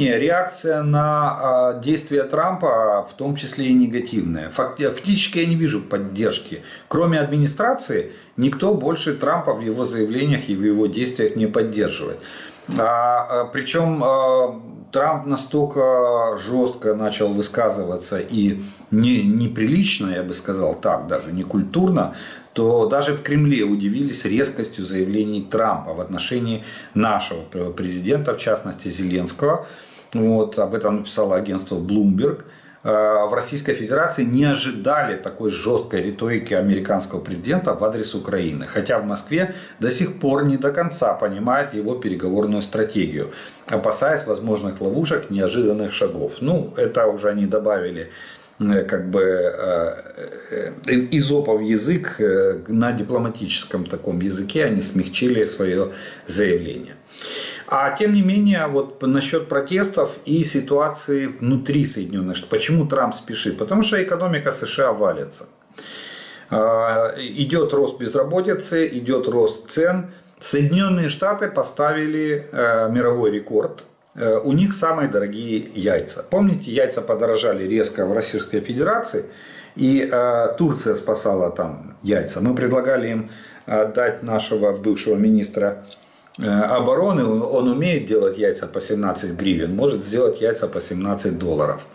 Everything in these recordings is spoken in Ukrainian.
менее, реакция на действия Трампа, в том числе и негативная. Фактически я не вижу поддержки. Кроме администрации, никто больше Трампа в его заявлениях и в его действиях не поддерживает. А, причем Трамп настолько жестко начал высказываться и не, неприлично, я бы сказал так, даже не культурно, то даже в Кремле удивились резкостью заявлений Трампа в отношении нашего президента, в частности Зеленского. Вот, об этом написало агентство Bloomberg. Э, в Российской Федерации не ожидали такой жесткой риторики американского президента в адрес Украины. Хотя в Москве до сих пор не до конца понимают его переговорную стратегию, опасаясь возможных ловушек, неожиданных шагов. Ну, это уже они добавили э, как бы э, изопов язык на дипломатическом таком языке они смягчили свое заявление. А тем не менее, вот насчет протестов и ситуации внутри Соединенных Штатов. Почему Трамп спешит? Потому что экономика США валится. А, идет рост безработицы, идет рост цен. Соединенные Штаты поставили э, мировой рекорд. Э, у них самые дорогие яйца. Помните, яйца подорожали резко в Российской Федерации, и э, Турция спасала там яйца. Мы предлагали им дать нашего бывшего министра обороны, он умеет делать яйца по 17 гривен, может сделать яйца по 17 долларов.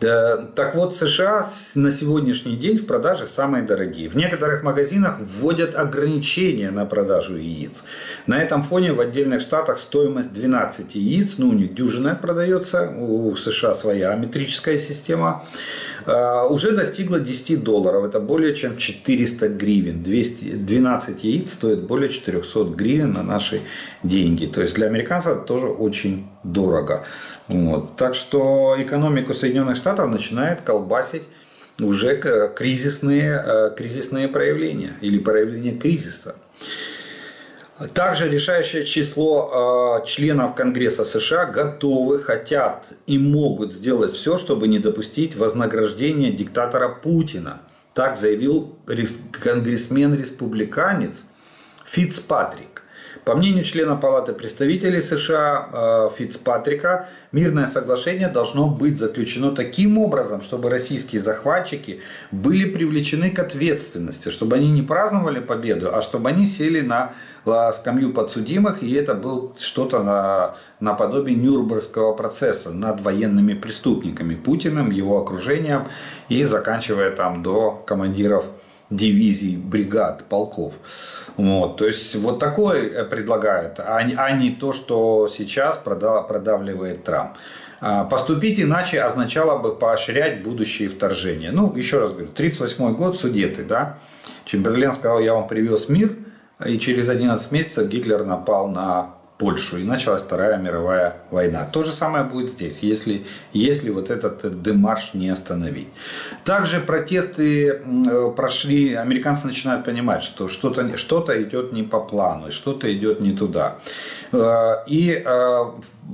Так вот, США на сегодняшний день в продаже самые дорогие. В некоторых магазинах вводят ограничения на продажу яиц. На этом фоне в отдельных штатах стоимость 12 яиц, ну у них дюжина продается, у США своя метрическая система, а, уже достигла 10 долларов. Это более чем 400 гривен. 200, 12 яиц стоит более 400 гривен на наши деньги. То есть для американцев это тоже очень дорого. Вот. Так что экономику Соединенных Штатов начинает колбасить уже кризисные, э, кризисные проявления или проявления кризиса. Также решающее число э, членов Конгресса США готовы, хотят и могут сделать все, чтобы не допустить вознаграждения диктатора Путина. Так заявил конгрессмен-республиканец Фицпатрик. По мнению члена Палаты представителей США э, Фицпатрика, мирное соглашение должно быть заключено таким образом, чтобы российские захватчики были привлечены к ответственности, чтобы они не праздновали победу, а чтобы они сели на э, скамью подсудимых, и это было что-то на, наподобие Нюрнбергского процесса над военными преступниками, Путиным, его окружением и заканчивая там до командиров дивизий, бригад, полков. Вот, то есть вот такое предлагают, а, а не то, что сейчас продавливает Трамп. А, поступить иначе означало бы поощрять будущие вторжения. Ну, еще раз говорю, 1938 год, судеты, да. Чемберлен сказал, я вам привез мир, и через 11 месяцев Гитлер напал на Польшу, и началась Вторая мировая война. То же самое будет здесь, если, если вот этот демарш не остановить. Также протесты э, прошли, американцы начинают понимать, что что-то что идет не по плану, что-то идет не туда. Э, и э,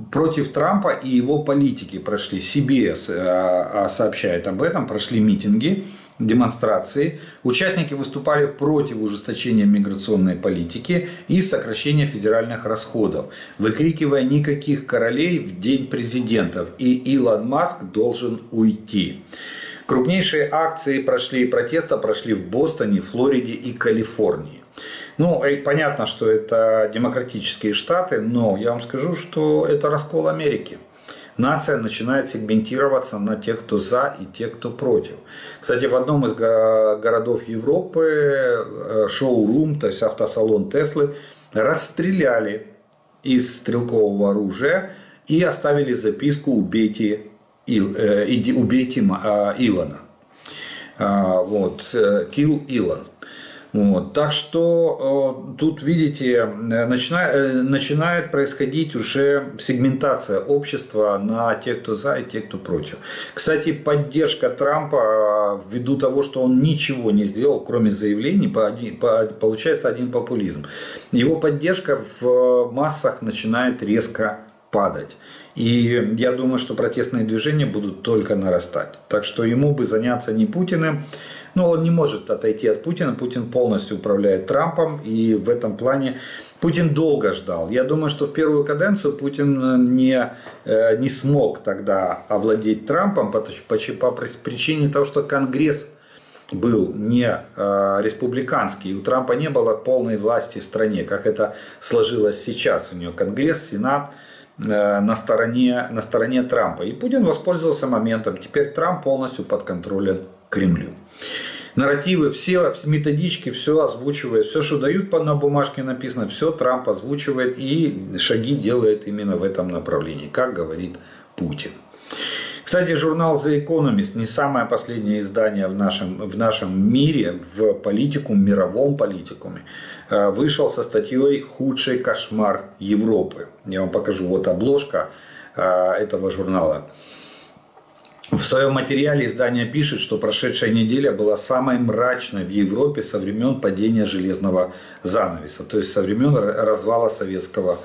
против Трампа и его политики прошли, CBS сообщает об этом, прошли митинги, демонстрации. Участники выступали против ужесточения миграционной политики и сокращения федеральных расходов, выкрикивая никаких королей в день президентов и Илон Маск должен уйти. Крупнейшие акции прошли, протеста прошли в Бостоне, Флориде и Калифорнии. Ну, и понятно, что это демократические штаты, но я вам скажу, что это раскол Америки нация начинает сегментироваться на тех, кто за и тех, кто против. Кстати, в одном из городов Европы э, шоу-рум, то есть автосалон Теслы, расстреляли из стрелкового оружия и оставили записку «Убейте, Ил, э, убейте э, Илона». А, вот, kill Илон. Вот. Так что э, тут, видите, э, начинает, э, начинает происходить уже сегментация общества на тех, кто за и тех, кто против. Кстати, поддержка Трампа ввиду того, что он ничего не сделал, кроме заявлений, получается один популизм. Его поддержка в массах начинает резко падать. И я думаю, что протестные движения будут только нарастать. Так что ему бы заняться не Путиным. Но он не может отойти от Путина. Путин полностью управляет Трампом. И в этом плане Путин долго ждал. Я думаю, что в первую каденцию Путин не, э, не смог тогда овладеть Трампом по, по, по причине того, что Конгресс был не э, республиканский, у Трампа не было полной власти в стране, как это сложилось сейчас. У него Конгресс, Сенат э, на, стороне, на стороне Трампа. И Путин воспользовался моментом. Теперь Трамп полностью подконтролен Кремлю. Нарративы, все методички, все озвучивает, все, что дают на бумажке написано, все Трамп озвучивает и шаги делает именно в этом направлении, как говорит Путин. Кстати, журнал The Economist не самое последнее издание в нашем, в нашем мире, в политикум, мировом политикуме, э, вышел со статьей «Худший кошмар Европы». Я вам покажу, вот обложка э, этого журнала. В своем материале издание пишет, что прошедшая неделя была самой мрачной в Европе со времен падения железного занавеса, то есть со времен развала Советского,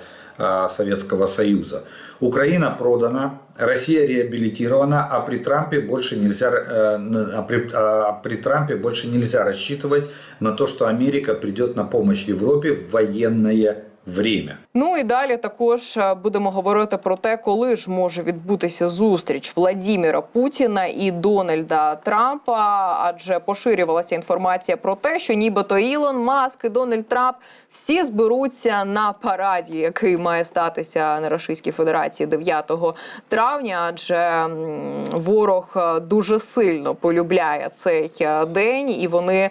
Советского Союза. Украина продана, Россия реабилитирована, а при Трампе больше нельзя, а при, а при Трампе больше нельзя рассчитывать на то, что Америка придет на помощь Европе в военное время. Ну і далі також е, будемо говорити про те, коли ж може відбутися зустріч Владіміра Путіна і Дональда Трампа, адже поширювалася інформація про те, що нібито Ілон Маск і Дональд Трамп всі зберуться на параді, який має статися на Російській Федерації 9 травня, адже ворог е, дуже сильно полюбляє цей е, день, і вони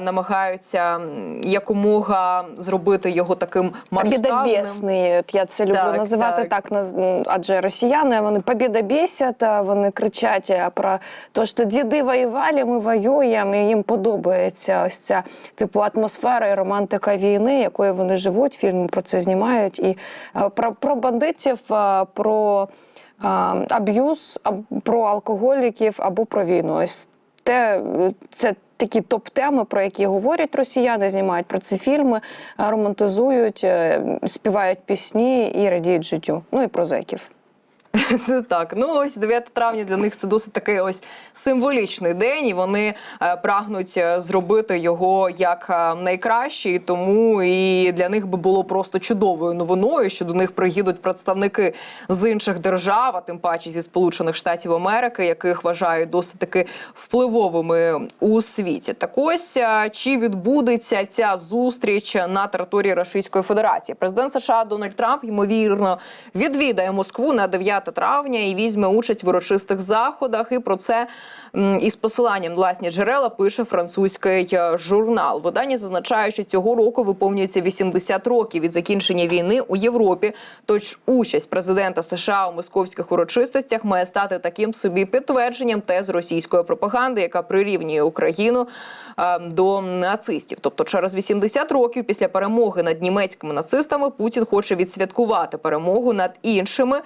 намагаються якомога зробити його таким масштабним. Побєдобєсний, от я це люблю Так, називати так. так. адже росіяни вони побєдобєсять, а вони кричать е, про те, що діди воювали, ми воюємо, і їм подобається ось ця типу атмосфера і романтика війни, якою вони живуть. Фільми про це знімають. І е, про, про бандитів, е, про аб'юз, аб- про алкоголіків або про війну. Ось те, це такі топ-теми, про які говорять росіяни, знімають про це фільми, е, романтизують, е, співають пісні і радіють життю. Ну і про зеків. Так, ну ось 9 травня для них це досить такий ось символічний день, і вони е, прагнуть е, зробити його як е, найкраще. Тому і для них би було просто чудовою новиною, що до них приїдуть представники з інших держав, а тим паче зі Сполучених Штатів Америки, яких вважають досить таки впливовими у світі. Так ось чи відбудеться ця зустріч на території Російської Федерації? Президент США Дональд Трамп ймовірно відвідає Москву на 9 травня і візьме участь в урочистих заходах. І про це із посиланням власні джерела пише французький е, журнал. Видання зазначає, що цього року виповнюється 80 років від закінчення війни у Європі. Тож участь президента США у московських урочистостях має стати таким собі підтвердженням тез російської пропаганди, яка прирівнює Україну е, до нацистів. Тобто, через 80 років після перемоги над німецькими нацистами Путін хоче відсвяткувати перемогу над іншими.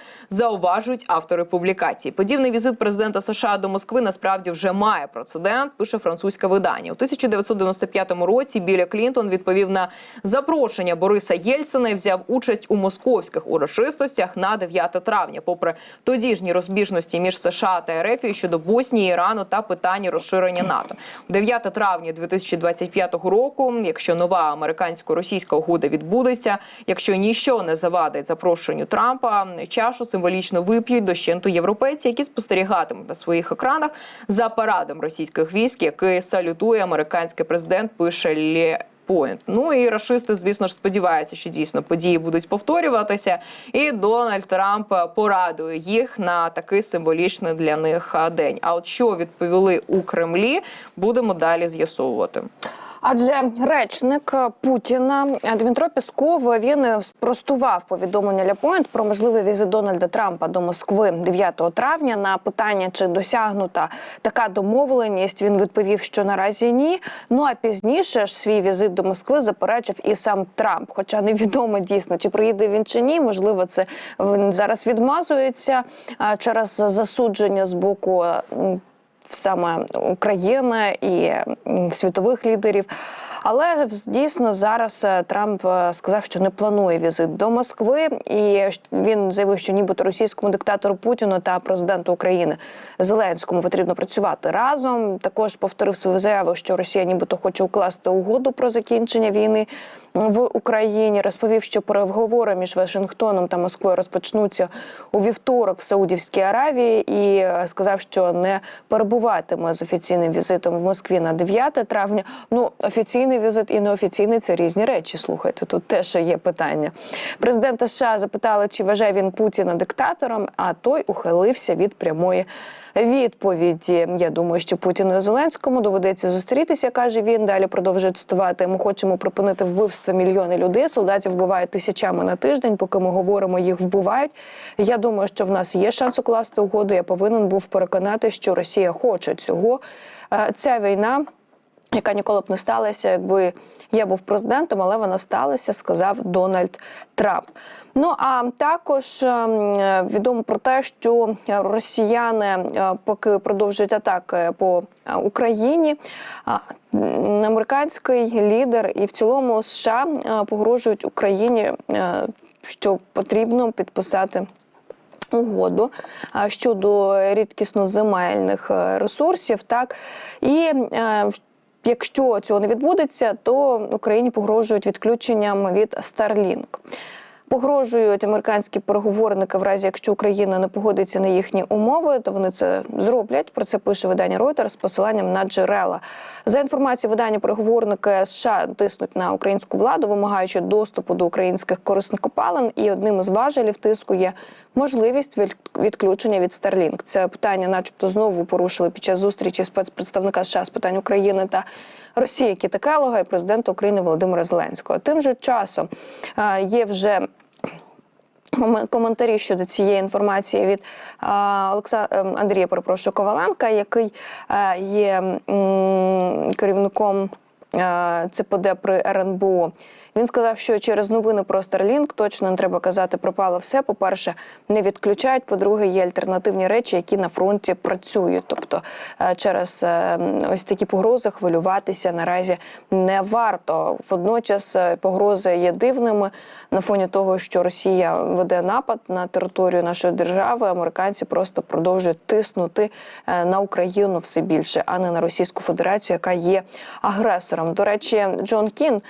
Зауважують автори публікації. Подібний візит президента США до Москви насправді вже має прецедент. Пише французьке видання у 1995 році. Біля Клінтон відповів на запрошення Бориса Єльцина і взяв участь у московських урочистостях на 9 травня, попри тодішні розбіжності між США та РФ щодо Боснії, Ірану та питання розширення НАТО. 9 травня 2025 року, якщо нова американсько-російська угода відбудеться, якщо ніщо не завадить запрошенню Трампа, чашу символічно вип'ють дощенту європейці, які спостерігатимуть на своїх екранах за парадом російських військ, який салютує американський президент. Пише Лє. Point. Ну і рашисти, звісно ж, сподіваються, що дійсно події будуть повторюватися, і Дональд Трамп порадує їх на такий символічний для них день. А от що відповіли у Кремлі, будемо далі з'ясовувати. Адже речник Путіна Дмитро Пісков він спростував повідомлення Ляпоінт про можливий візит Дональда Трампа до Москви 9 травня. На питання, чи досягнута така домовленість, він відповів, що наразі ні. Ну а пізніше ж свій візит до Москви заперечив і сам Трамп. Хоча невідомо дійсно, чи приїде він чи ні. Можливо, це він зараз відмазується через засудження з боку. Саме України і світових лідерів. Але дійсно зараз е, Трамп е, сказав, що не планує візит до Москви, і він заявив, що нібито російському диктатору Путіну та президенту України Зеленському потрібно працювати разом. Також повторив свою заяву, що Росія нібито хоче укласти угоду про закінчення війни в Україні. Розповів, що переговори між Вашингтоном та Москвою розпочнуться у вівторок в Саудівській Аравії, і е, сказав, що не перебуватиме з офіційним візитом в Москві на 9 травня. Ну, офіційний візит і неофіційний це різні речі. Слухайте, тут теж є питання. Президента США запитали, чи вважає він Путіна диктатором, а той ухилився від прямої відповіді. Я думаю, що Путіну і Зеленському доведеться зустрітися, каже він. Далі продовжує цитувати. Ми хочемо припинити вбивство мільйони людей. Солдатів вбивають тисячами на тиждень. Поки ми говоримо, їх вбивають. Я думаю, що в нас є шанс укласти угоду. Я повинен був переконати, що Росія хоче цього. Е, Ця війна яка ніколи б не сталася, якби я був президентом, але вона сталася, сказав Дональд Трамп. Ну а також ем, відомо про те, що росіяни е, поки продовжують атаки по е, Україні. Американський лідер і в цілому США е, погрожують Україні, що потрібно підписати угоду щодо рідкісно земельних ресурсів. Так і якщо цього не відбудеться, то Україні погрожують відключенням від Starlink. Погрожують американські переговорники в разі, якщо Україна не погодиться на їхні умови, то вони це зроблять. Про це пише видання Reuters з посиланням на джерела. За інформацією видання, переговорники США тиснуть на українську владу, вимагаючи доступу до українських корисних копалин. І одним із важелів тиску є можливість відключення від Starlink. Це питання, начебто, знову порушили під час зустрічі спецпредставника США з питань України та Росії Кіта Келлога і президента України Володимира Зеленського. Тим же часом е, є вже коментарі щодо цієї інформації від Олекса... ем, Андрія перепрошую, Коваленка, який е, є керівником е, ЦПД при РНБО. Він сказав, що через новини про Starlink точно не треба казати пропало все. По-перше, не відключають. По-друге, є альтернативні речі, які на фронті працюють. Тобто е, через е, ось такі погрози хвилюватися наразі не варто. Водночас е, погрози є дивними на фоні того, що Росія веде напад на територію нашої держави. Американці просто продовжують тиснути на Україну все більше, а не на Російську Федерацію, яка є агресором. До речі, Джон Кін,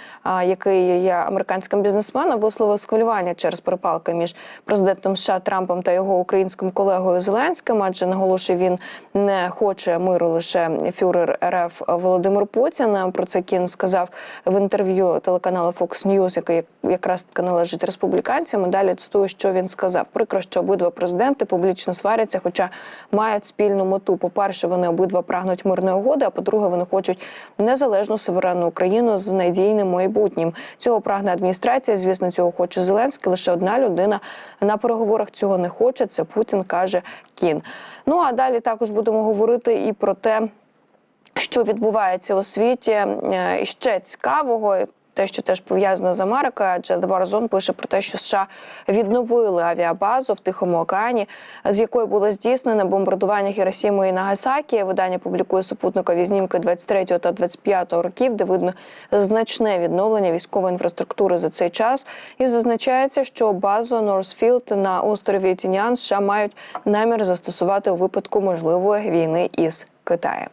який є американським бізнесменом, висловив схвилювання через перепалки між президентом США Трампом та його українським колегою Зеленським, адже наголошує, він не хоче миру лише фюрер РФ Володимир Путін. Про це Кін сказав в інтерв'ю телеканалу Fox News, який якраз таки належить республіканцям. Далі цитую, що він сказав. Прикро, що обидва президенти публічно сваряться, хоча мають спільну мету. По-перше, вони обидва прагнуть мирної угоди. А по-друге, вони хочуть незалежну суверенну Україну з надійним майбутнім. Цього прагне адміністрація. Звісно, цього хоче Зеленський. Лише одна людина на переговорах цього не хоче. Це Путін каже Кін. Ну а далі також будемо говорити і про те що відбувається у світі е, ще цікавого. Те, що теж пов'язано з Америкою, адже The Warzone пише про те, що США відновили авіабазу в Тихому океані, з якої було здійснене бомбардування Хіросіми і Нагасакі. Видання публікує супутникові знімки 23 та 25 років, де видно значне відновлення військової інфраструктури за цей час. І зазначається, що базу Норсфілд на острові Тінян США мають намір застосувати у випадку можливої війни із Китаєм.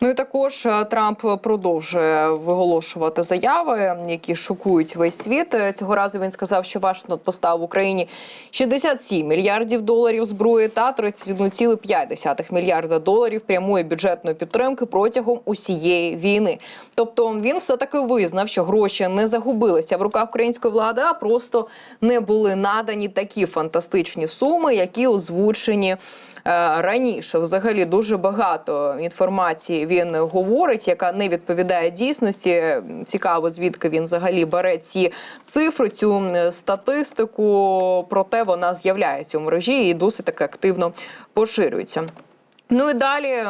Ну і також е, Трамп продовжує виголошувати заяви, які шокують весь світ. Е, Цього разу він сказав, що Вашингтон поставив Україні 67 мільярдів доларів зброї та 31,5 мільярда доларів прямої бюджетної підтримки протягом усієї війни. Тобто він все таки визнав, що гроші не загубилися в руках української влади, а просто не були надані такі фантастичні суми, які озвучені е, раніше. Взагалі дуже багато інформації він говорить, яка не відповідає дійсності. Цікаво, звідки він взагалі бере ці цифри, цю статистику. Проте вона з'являється у мережі і досить таки активно поширюється. Ну і далі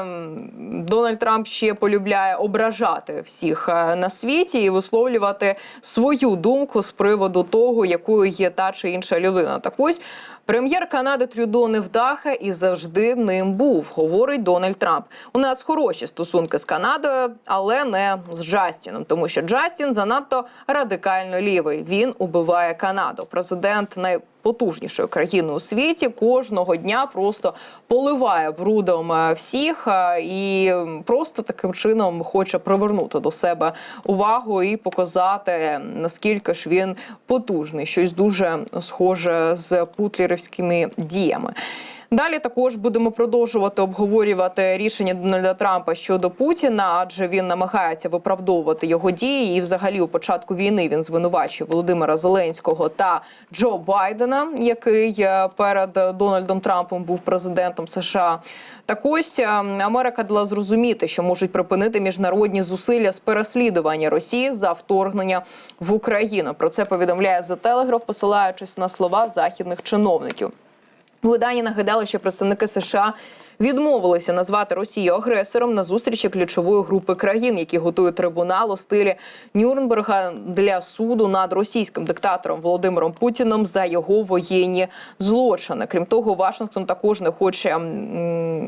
Дональд Трамп ще полюбляє ображати всіх е, на світі і висловлювати свою думку з приводу того, якою є та чи інша людина. Так ось прем'єр Канади Трюдо невдаха і завжди ним був, говорить Дональд Трамп. У нас хороші стосунки з Канадою, але не з Джастіном, тому що Джастін занадто радикально лівий. Він убиває Канаду. Президент най потужнішої країною у світі кожного дня просто поливає брудом е, всіх е, і просто таким чином хоче привернути до себе увагу і показати наскільки ж він потужний, щось дуже схоже з путлерівськими діями. Далі також будемо продовжувати обговорювати рішення Дональда Трампа щодо Путіна, адже він намагається виправдовувати його дії. І, взагалі, у початку війни він звинувачує Володимира Зеленського та Джо Байдена, який е, перед Дональдом Трампом був президентом США. Так ось е, Америка дала зрозуміти, що можуть припинити міжнародні зусилля з переслідування Росії за вторгнення в Україну. Про це повідомляє The Telegraph, посилаючись на слова західних чиновників. У виданні нагадали, що представники США відмовилися назвати Росію агресором на зустрічі ключової групи країн, які готують трибунал у стилі Нюрнберга для суду над російським диктатором Володимиром Путіном за його воєнні злочини. Крім того, Вашингтон також не хоче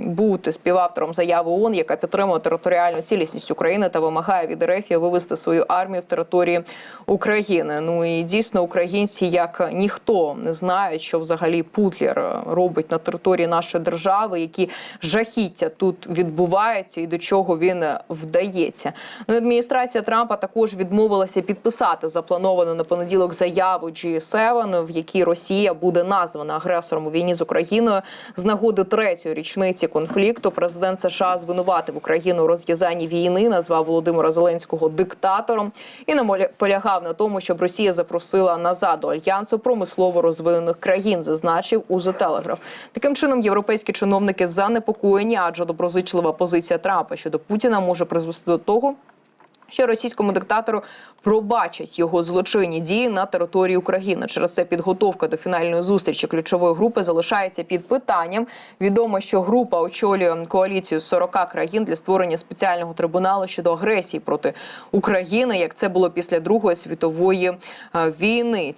бути співавтором заяви ООН, яка підтримує територіальну цілісність України та вимагає від РФ вивести свою армію в території України. Ну і дійсно українці, як ніхто, не знають, що взагалі Путлер робить на території нашої держави, які жахіття тут відбуваються і до чого він вдається. Ну адміністрація Трампа також відмовилася підписати заплановану на понеділок заяву G7, в якій Росія буде названа агресором у війні з Україною з нагоди третьої річниці конфлікту. Президент США звинуватив Україну у розв'язанні війни, назвав Володимира Зеленського диктатором і наполягав на тому, щоб Росія запросила назад до альянсу промислово розвинених країн, зазначив у The Telegraph. Таким чином, європейські чиновники занепокоєні, адже доброзичлива позиція Трампа щодо Путіна може призвести до того. Що російському диктатору пробачать його злочинні дії на території України. Через це підготовка до фінальної зустрічі ключової групи залишається під питанням. Відомо, що група очолює коаліцію з 40 країн для створення спеціального трибуналу щодо агресії проти України, як це було після Другої світової е, війни.